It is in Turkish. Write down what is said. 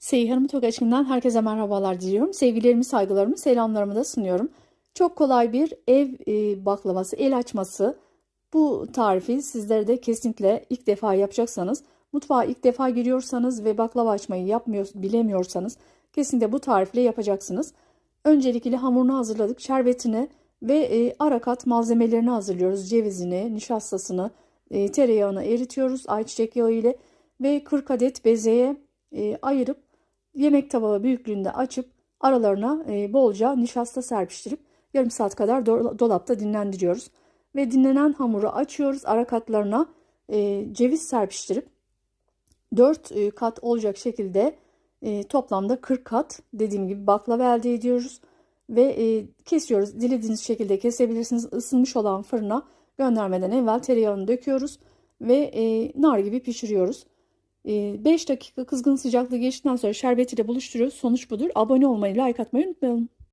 Seyhan'ın Togaç'ından herkese merhabalar diliyorum. Sevgilerimi, saygılarımı, selamlarımı da sunuyorum. Çok kolay bir ev e, baklavası, el açması. Bu tarifi sizlere de kesinlikle ilk defa yapacaksanız, mutfağa ilk defa giriyorsanız ve baklava açmayı yapmıyor, bilemiyorsanız kesinlikle bu tarifle yapacaksınız. Öncelikle hamurunu hazırladık. Şerbetini ve e, ara kat malzemelerini hazırlıyoruz. Cevizini, nişastasını, e, tereyağını eritiyoruz ayçiçek yağı ile ve 40 adet bezeye e, ayırıp yemek tabağı büyüklüğünde açıp aralarına e, bolca nişasta serpiştirip yarım saat kadar do- dolapta dinlendiriyoruz. Ve dinlenen hamuru açıyoruz. Ara katlarına e, ceviz serpiştirip 4 e, kat olacak şekilde toplamda 40 kat dediğim gibi baklava elde ediyoruz. Ve kesiyoruz. Dilediğiniz şekilde kesebilirsiniz. Isınmış olan fırına göndermeden evvel tereyağını döküyoruz ve nar gibi pişiriyoruz. 5 dakika kızgın sıcaklığı geçtikten sonra şerbetiyle buluşturuyoruz. Sonuç budur. Abone olmayı, like atmayı unutmayalım.